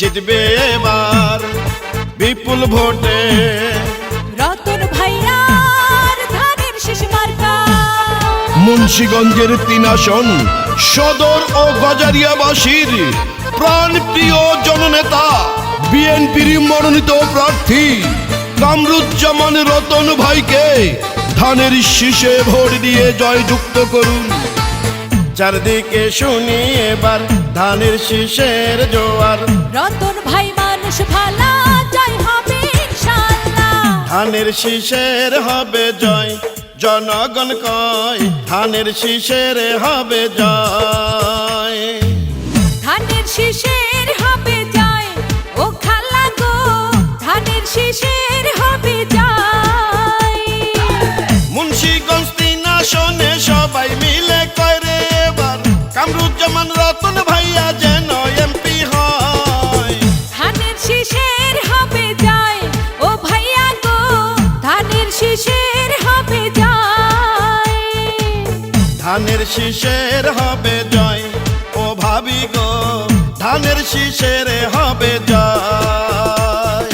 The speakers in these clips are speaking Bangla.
জিতবে এবার বিপুল ভোটে। রতন ভাইয়ার ধানের শেষ মার্কা। মুন্সিগঞ্জের তিন আসন সদর ও গজারিয়াবাসীর প্রাণ প্রিয় জননেতা বিএনপির মনোনীত প্রার্থী কামরুজ্জামান রতন ভাইকে ধানের শীষে ভোট দিয়ে জয়যুক্ত করুন। চারদিকে শুনি এবার ধানের শীষের জোয়ার। রতন ভাই মানুষ ভালা জয় হবে ধানের শীষের হবে জয় জনগণ কয় ধানের শীষের হবে জয়। ধানের শীষের হবে জয় ও খালা গো ধানের শীষের হবে জয়। মুন্সিগঞ্জ তিন আসনে ধানের শীষের হবে জয়। ও ভাবি গো ধানের শীষের হবে জয়।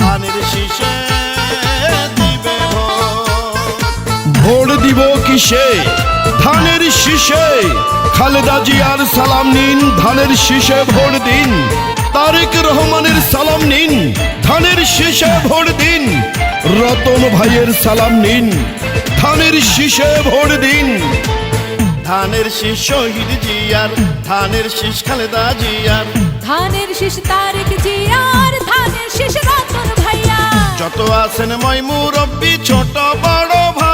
ধানের শীষে দিবে ভোট দিব কিসে? ধানের শীষে। খালেদা জিয়ার সালাম নিন ধানের শীষে ভোট দিন। তারেক রহমানের সালাম নিন। ধানের শীষে ভোট দিন। রতন ভাইয়ের সালাম নিন। ধানের শীষে ভোট দিন। ধানের শীষ শহীদ জিয়ার ধানের শীষ খালেদা জিয়ার। ধানের শীষ তারেক জিয়ার ধানের শীষ রতন ভাইয়া যত আছেন মই মুরব্বী ছোট বড় ভাই।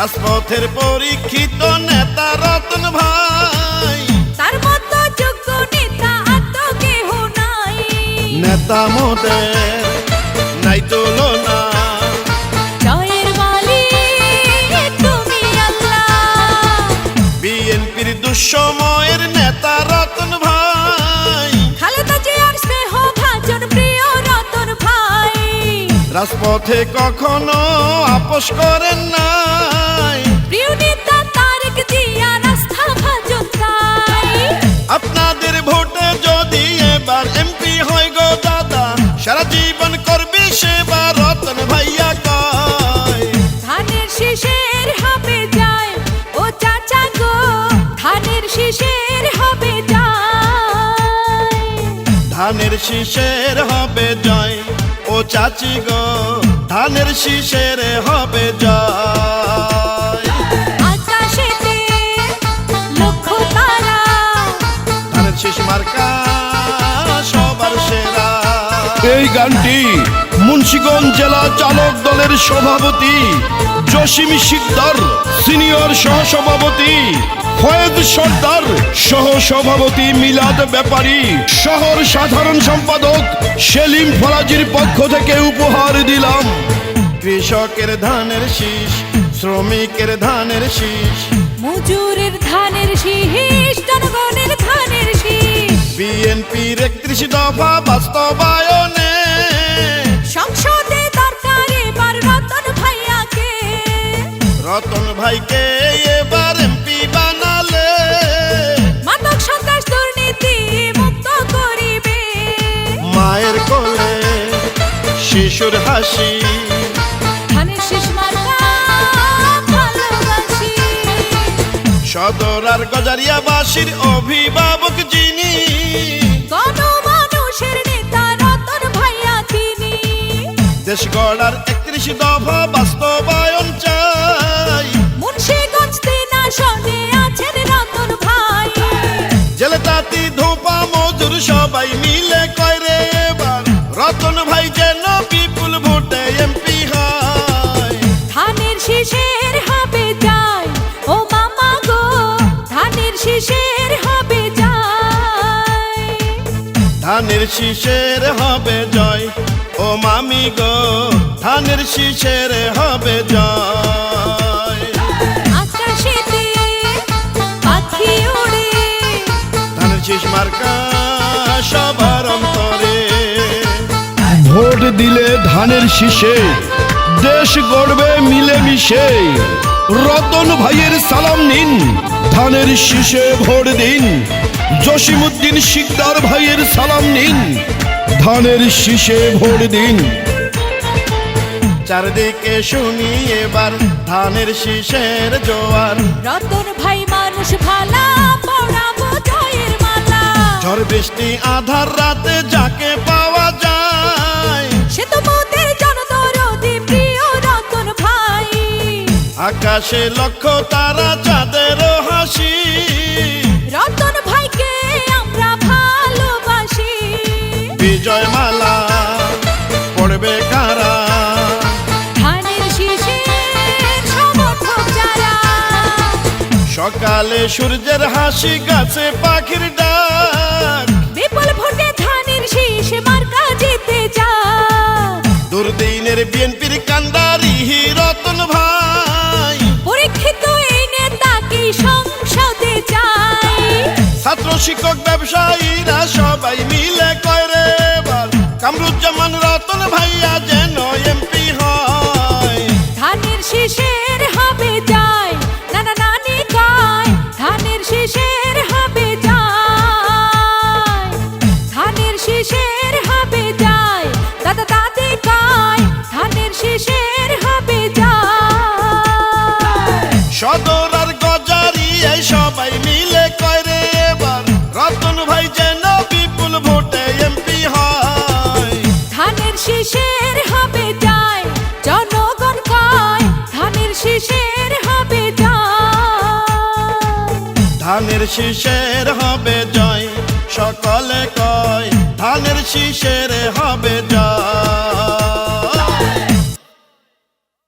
রাজপথের পরীক্ষিত নেতা রতন ভাই। তার মতো যোগ্য নেতা আর তো কেহ নাই। নেতা মোদের নাই তুলনা জয়ের মালিক তুমি আল্লাহ বিএনপির দুঃসময়ের নেতা রতন ভাই। খালেদা জিয়ার স্নেহ ভাজন প্রিয় রতন ভাই। রাজপথে কখনো আপোষ করেন নাই সারা জীবন করবি সেবা রতন ভাইয়া কয়। ধানের শীষের হবে যায় ও চাচা গো ধানের শীষের হবে যায়। ধানের শীষের হবে জয় ও চাচি গো ধানের শীষের হবে জয়। গানটি মুন্সিগঞ্জ জেলা চালক দলের সভাপতি জসিম শিকদার সিনিয়র সহসভাপতি ফয়েদ সর্দার সহ সভাপতি মিলাদ ব্যাপারী শহর সাধারণ সম্পাদক সেলিম ফরাজির পক্ষ থেকে উপহার দিলাম। কৃষকের ধানের শীষ শ্রমিকের ধানের শীষ। মজুরের ধানের শীষ জনগণের ধানের শীষ। বিএনপির একত্রিশ দফা বাস্তবায়নে সংসদে দরকার এবার রতন ভাইয়াকে। রতন ভাইকে এবার এমপি বানালে। মাদক সন্ত্রাস দুর্নীতি মুক্ত করিবে। মায়ের কোলে শিশুর হাসি। ধানের শীষ মার্কা ভালোবাসি। সদর আর গজারিয়াবাসীর অভিভাবক যিনি। দেশ গড়ার একত্রিশ দফা বাস্তবায়ন চাই। মুন্সিগঞ্জ তিন আসনে আছেন রতন ভাই। জেলে তাঁতি ধোপা মজুর সবাই মিলে কয় রে এবার। রতন ভাই যেন বিপুল ভোটে এমপি হয়। ধানের শীষের হবে যায় ও মামা গো ধানের শীষের হবে যায় ধানের শীষের হবে জয়। ও মামি গো ধানের শীষের হবে জয়। আকাশেতে পাখি ওড়ে। ধানের শীষ মার্কা সবার অন্তরে। ভোট দিলে ধানের শীষে দেশ দেশ গড়বে মিলেমিশে। রতন ভাইয়ের সালাম নিন ধানের শীষে ভোট দিন। জসিমুদ্দিন শিকদার ভাইয়ের সালাম নিন। ধানের শীষে ভোট দিন। চারদিকে শুনি এবার ধানের শীষের জোয়ার। রতন ভাই মানুষ ভালা পড়াবো জয়ের মালা। ঝড় বৃষ্টি আধার রাতে যাকে পাওয়া যায়। সে তো মোদের জনদরদি প্রিয় রতন ভাই। আকাশে লক্ষ তারা চাঁদের হাসি বিজয় মালা পড়বে কারা? সকালে সূর্যের হাসি গাছে পাখির ডাক। বিপুল ভোটে ধানের শীষ মার্কা জিতে যা দুর্দিনের বিএনপির কান্ডারি রতন ভাই। পরীক্ষিত এই সংসদে ছাত্র শিক্ষক ব্যবসায়ীরা সবাই মিলে এবার কামরুজ্জামান রতন ভাইয়া ধানের শীষের হবে জয়। সকলে কয় ধানের শীষের হবে জয়।